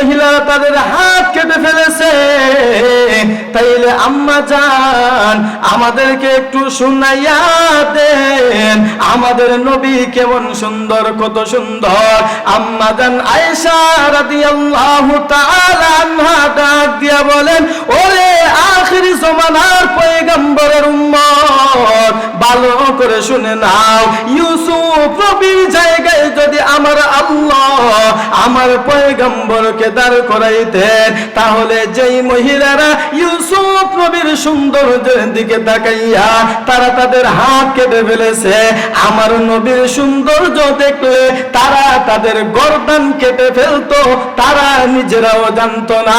মহিলারা তাদের হাত কেটে ফেলেছে। তাইলে আম্মা জান, আমাদেরকে একটু শুনাইয়া দেন। আমাদের নবী কেমন সুন্দর, কত সুন্দর। আম্মা জান আয়েশা রাদিয়াল্লাহু তাআলা আনহা ডাক দিয়া বলেন, ওরে আখিরি জমানার পয়গম্বরের উম্মত, ভালো করে শুনে নাও। ইউসুফ নবীর জায়গায় যদি আমার আল্লাহ আমার পয়গম্বরকে দাঁড় করাইতেন, তাহলে যেই মহিলারা ইউসুফ নবীর সৌন্দর্যের দিকে তাকাইয়া তারা তাদের হাত কেটে ফেলেছে। আমার নবীর সৌন্দর্য দেখলে তারা তাদের গর্দান কেটে ফেলতো, তারা নিজেরাও জানতো না।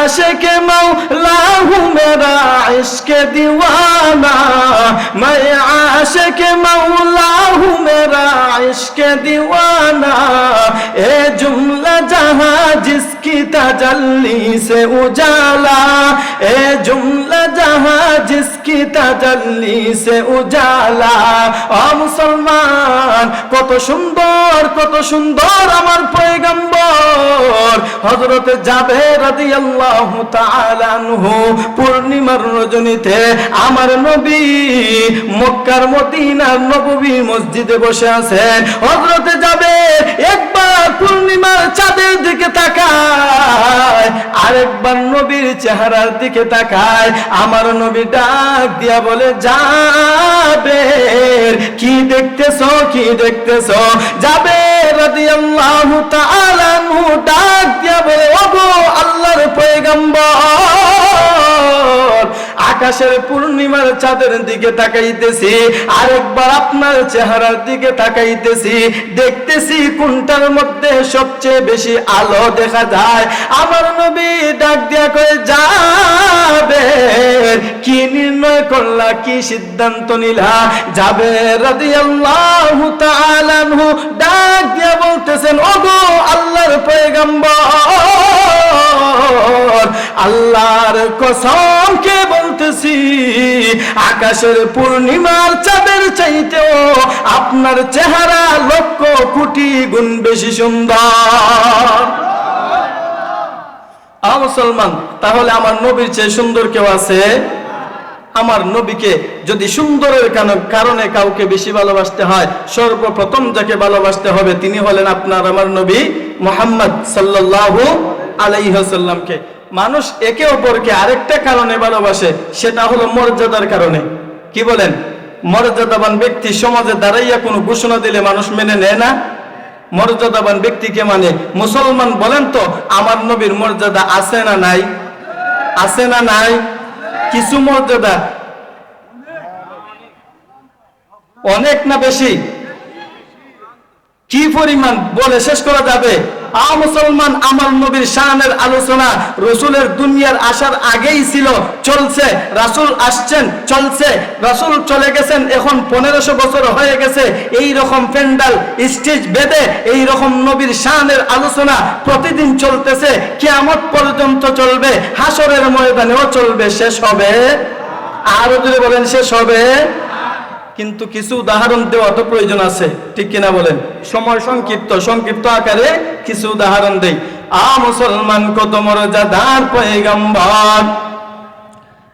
आशिक मौला हूँ मेरा इश्क दीवाना। मैं आशिक मौला हूँ मेरा इश्क दीवाना। ए जुमला जहाँ जिसकी तजल्ली से उजाला। ए जुमला जहाँ जिसकी সে উজালা। মুসলমান, কত সুন্দর কত সুন্দর আমার পয়গম্বর। হযরত রাদিয়াল্লাহু তাআলা আনহু পূর্ণিমার রজনীতে আমার নবী মক্কার মদিনার নববী মসজিদে বসে আছেন। হযরত যাবে একবার পূর্ণিমার চাঁদের দিকে তাকায় আরেকবার নবীর চেহারার দিকে তাকায়, আমার নবী ডাক দিয়া বলে, যাবে কি দেখতেছ কি দেখতেছ? যাবে রাদিয়াল্লাহু তাআলা ডাক দিয়া বলে, ওগো আল্লাহর পয়গম্বর আকাশের পূর্ণিমার চাঁদের দিকে তাকাইতেছি, আরেকবার আপনার চেহারার দিকে তাকাইতেছি, দেখতেছি কোনটার মধ্যে সবচেয়ে বেশি আলো দেখা যায়। আমার নবী ডাক দিয়া কয়ে, যাবে। কি নির্ণয় করলা, কি সিদ্ধান্ত নিলা? যাবে রাদিয়াল্লাহু তাআলা ডাক দিয়া বলতেছেন, ওগো আল্লাহর পয়গম্বর আল্লাহর কসম কে বলতেছি, আকাশের পূর্ণিমার চাঁদের চাইতেও আপনার চেহারা লক্ষ কোটি গুণ বেশি সুন্দর। মুসলমান, তাহলে আমার নবীর চেয়ে সুন্দর কেউ আছে? আমার নবীকে যদি সুন্দরের কারণে কাউকে বেশি ভালোবাসতে হয়, সর্বপ্রথম যাকে ভালোবাসতে হবে তিনি হলেন আপনার, আমার নবী মোহাম্মদ সাল্লাল্লাহু আলাইহাল্লামকে মানুষ একে অপরকে আরেকটা কারণে ভালোবাসে, সেটা হলো মর্যাদার কারণে। কি বলেন? মর্যাদাবান ব্যক্তি সমাজে দাঁড়াইয়া কোনো ঘোষণা দিলে মানুষ মেনে নেয় না? মর্যাদাবান ব্যক্তিকে মানে? মুসলমান বলেন তো, আমার নবীর মর্যাদা আছে না নাই? আছে না নাই? কিছু মর্যাদা? অনেক না বেশি? কি পরিমাণ? বলে শেষ করা যাবে? আ মুসলমান নবীর শানের আলোচনা রসুলের দুনিয়ার আসার আগেই ছিল, চলছে, রাসূল আসছেন, চলছে, রাসূল চলে গেছেন, এখন পনেরোশো বছর হয়ে গেছে এই রকম প্যান্ডাল, স্টেজ বেঁধে এই রকম নবীর শানের আলোচনা প্রতিদিন চলতেছে, কিয়ামত পর্যন্ত চলবে হাসরের ময়দানেও চলবে, শেষ হবে? আরও যদি বলেন, শেষ হবে? কিন্তু কিছু উদাহরণ দেওয়া তো প্রয়োজন আছে। ঠিক কিনা বলেন? সময় সংক্ষিপ্ত সংক্ষিপ্ত আকারে কিছু উদাহরণ দেই। আ মুসলমান কত মর্যাদার পয়গম্বর?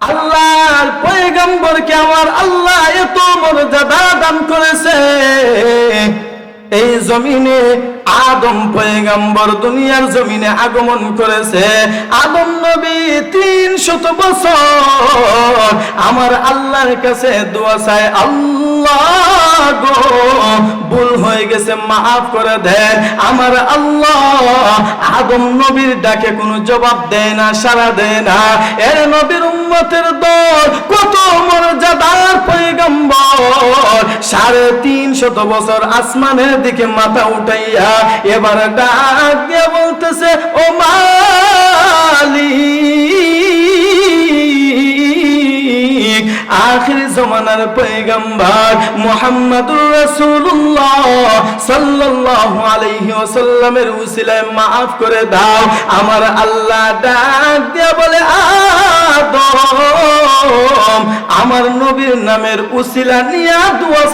আল্লাহর পয়গম্বরকে আমার আল্লাহ এত মর্যাদা দান করেছে। এই জমিনে আদম পয়গম্বর দুনিয়ার জমিনে আগমন করেছে। আদম নবী তিন শত বছর আমার আল্লাহর কাছে দোয়া চায় আল্লাহ গো, ভুল হয়ে গেছে, মাফ করে দেন। আমার আল্লাহ আদম নবীর ডাকে কোনো জবাব দেয় না সারা দেয় না। এর নবীর দল কত মর্যাদার সাড়ে তিন শত বছর আসমানের দিকে মাথা উঠাইয়া এবার ডাক দিয়ে বলতেছে, ও মালিক জমানার পয়গম্বর মুহাম্মদুর রাসূলুল্লাহ সাল্লাল্লাহু আলাইহি ওয়াসাল্লামের উসিলায় maaf করে দাও। আমার আল্লাহ ডাক দিয়া বলে, আদম, আমার নবীর নামের উসিলা নিয়া দোয়া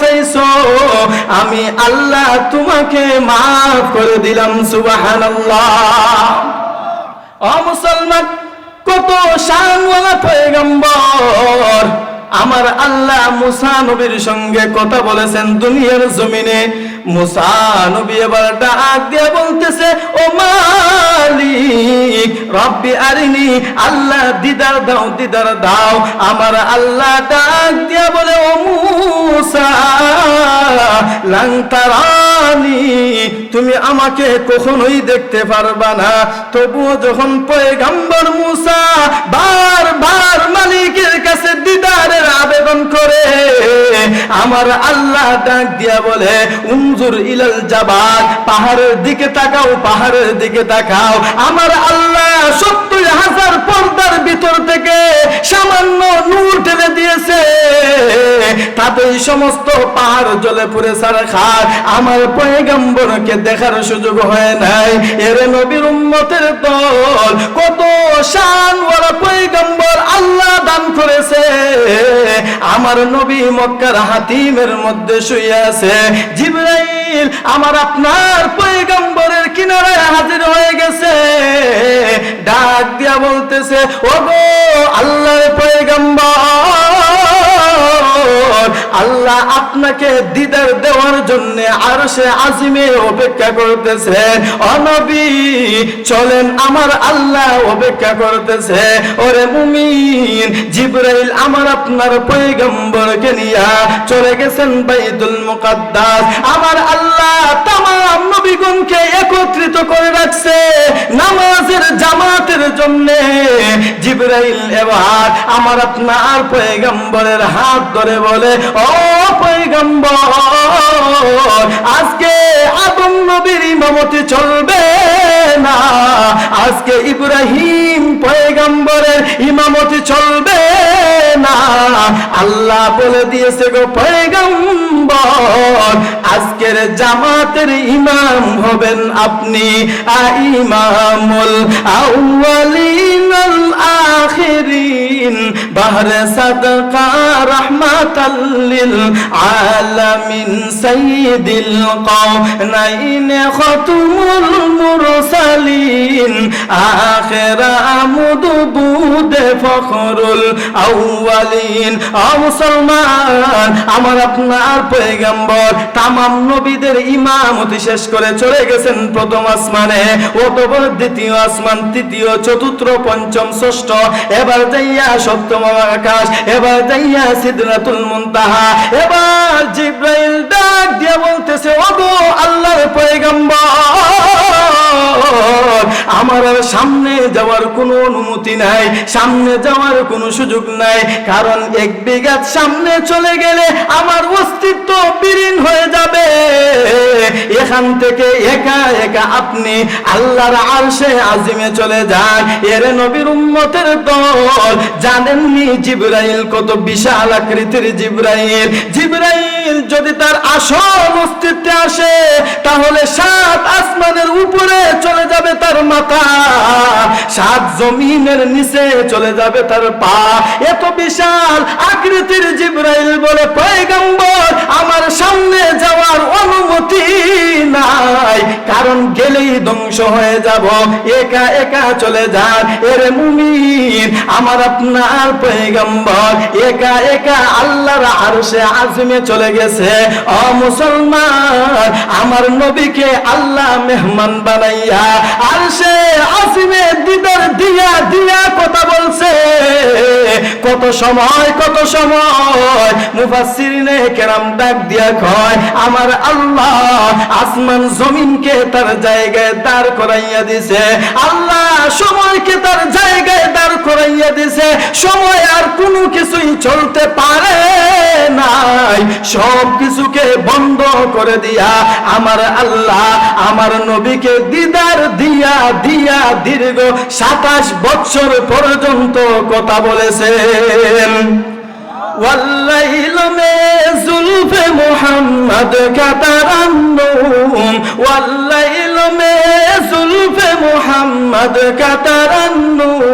আমি আল্লাহ তোমাকে maaf করে দিলাম, সুবহানাল্লাহ। ও মুসলমান, কত শানওয়ালা পয়গম্বর। আমার আল্লাহ মুসা নবীর সঙ্গে কথা বলেছেন দুনিয়ার জমিনে। মুসা নবী এবার ডাক দিয়ে বলতেছে, ও মালিক, রব্বি আরিনি, আল্লাহ দিদার দাও দিদার দাও। আমার আল্লাহ ডাক দিয়ে বলে, ও মুসা লাংতারানি তুমি আমাকে কখনোই দেখতে পারবা না। তবুও যখন পয়ে পয়গাম্বর মুসা বারবার মালিকের কাছে করে আমার আল্লাহ ডাক দিয়া বলে, উনজুর ইলাল জাবাল, পাহাড়ের দিকে তাকাও, পাহাড়ের দিকে তাকাও। আমার আল্লাহ সত্তর হাজার পর্দার ভিতর থেকে সামান্য নূর টেনে দিয়েছে। তাতে সমস্ত পাহাড় জলে পুরে সারা আমার পয়গম্বরকে দেখার সুযোগ হয় নাই। এর নবীর দল, কত শান ওরা পয়গম্বর আল্লাহ দান করেছে। আমার নবী মক্কার হাতিমের মধ্যে শুয়ে আছে। জিবরাইল, আমার আপনার পয়গম্বরের কিনারে হাজির হয়ে গেছে। ডাক দিয়া বলতেছে, ওগো, আল্লাহর পয়গম্বর! আল্লাহ আপনাকে দিদার দেওয়ার জন্য আর সে আজিমে অপেক্ষা করতেছে। অনবী চলেন আমার আল্লাহ অপেক্ষা করতেছে। ওরে মুমিন, জিব্রাইল আমার আপনার পয়গম্বরকে নিয়া চলে গেছেন বাইতুল মুকাদ্দাস। আমার আল্লাহ তামাম নবীগণকে একত্রিত করে জন্য জিব্রাইল এবার আমার আপনার পয়গম্বরের হাত ধরে বলে, ও পয়গম্বর, আজকে আদম নবীর ইমামতি চলবে না। আজকে ইব্রাহিম পয়গম্বরের ইমামতি চলবে না। আল্লাহ বলে দিয়েছে গো পয়গম্বর, আজকের জামাতের ইমাম হবেন আপনি ইমামুল আউয়ালিন আল আখিরিন। বাহরে সাদকা রাহমাতাল লিল আলামিন সাইয়্যিদিল খাতুমুল মুরসালিন। আখির আমুদ বুদে ফখরুল আউয়ালিন। ও মুসলমান, আমার আপনার পয়গম্বর, তামাম নবীদের ইমামতি শেষ করে চলে গেছেন প্রথম আসমানে, অতঃপর দ্বিতীয় আসমান, তৃতীয়, চতুর্থ, পঞ্চম, ষষ্ঠ, এবার যাইয়া সপ্তম আকাশ, এবার যাইয়া সিদরাতুল মুনতাহা, এবার জিব্রাইল ডাক দিয়ে বলতেছে, ওগো আল্লাহর পয়গম্বর, আমার সামনে যাওয়ার কোনো অনুমতি নাই, সামনে যাওয়ার কোনো সুযোগ নাই, কারণ এক বিঘাত সামনে চলে গেলে আমার অস্তিত্ব বিলীন হয়ে যাবে। এখান থেকে একা একা আপনি আল্লাহর আরশে আজিমে চলে যান। এর নবীর উম্মতের দল। জানেননি জিব্রাইল কত বিশাল আকৃতির জিব্রাইল? জিব্রাইল যদি তার আসল অস্তিত্বে আসে, তাহলে সাত আসমানের উপরে চলে যাবে তার মাথা। সাত জমিনের নিচে চলে যাবে তার পা। এত বিশাল আকৃতির জিব্রাইল বলে, পয়গম্বর, আমার সামনে যাওয়ার অনুমতি নাই। কারণ গেলেই ধ্বংস হয়ে যাব। একা একা চলে যান। এর মুমিন আমার আপনার পয়গম্বর। একা একা আল্লাহর আরশে আজমে চলে গেছে ও মুসলমান, আমার নবীকে আল্লাহ মেহমান বানাইয়া আরশে আসিমে দিদার দিয়া দিয়া কথা বলছে। কত সময় কত সময় মুফাসসিরিনে কেরাম ডাক দিয়া কয়, আমার আল্লাহ আসমান জমিনকে তার জায়গায় দাঁড় করাইয়া দিছে, আল্লাহ সময়কে তার জায়গায় দাঁড় করাইয়া দিছে, সময় আর কোনো কিছুই চলতে পারে নাই। সব কিছুকে বন্ধ করে দিয়া আমার আল্লাহ আমার নবীকে দিদার দিয়া দিয়া দীর্ঘ সাতাশ বছর পর্যন্ত কথা বলেছেন والليل من زلف محمد كترنم والليل من زلف محمد كترنم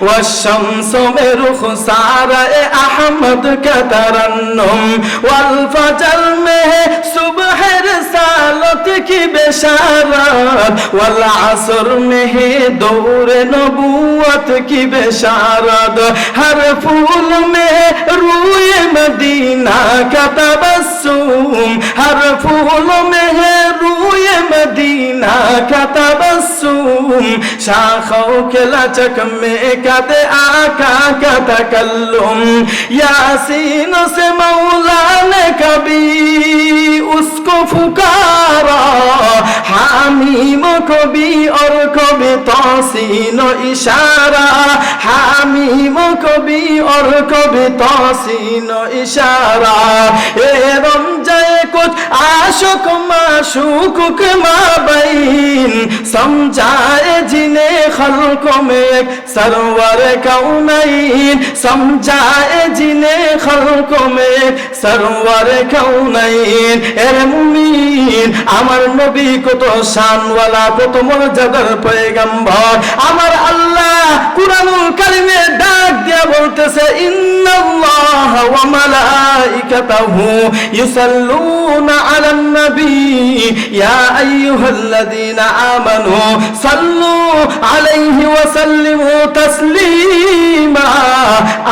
والشمس من رخسار أحمد كترنم والفجر من صبح की बेशारत वाला असर है दौर नबूत की बेशारत हर फूल में रूए मदीना का तबस्सुम में है रूए मदीना का शाखों के लचक में कदे आका का तकल्लुम यासीन से मौला ने कभी उसको फुका আমি মখবি অর তসিন ইশারা, হামিম কবি কবি ইশারা। এ রমজায় কুছ আশুক মা বাইন সমঝায় জিনে খলক মে সরওয়ার কাউনাইন, সমঝায় জিনে খলক মে সরওয়ার কাউনাইন। এর মুমিন, আমার নবী কত শানওয়ালা কত মর্যাদার পয়গাম পয়গম্বর আমার আল্লাহ কুরআনুল কারিমে ডাক দিয়া বলতেছে ইন্নাল্লাহ ওয়া মালাইকাতাহু ইউসাল্লুনা আলান নবী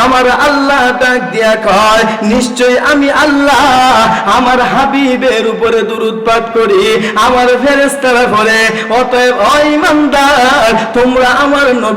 আমার আল্লাহ ডাক দিয়া কয়, নিশ্চয় আমি আল্লাহ, আমার হাবিবের উপরে দুরুদ পাঠ করি, আমার ফেরেশতারা বলে, অতএব ও ইমানদার, তোমরা আমার নবী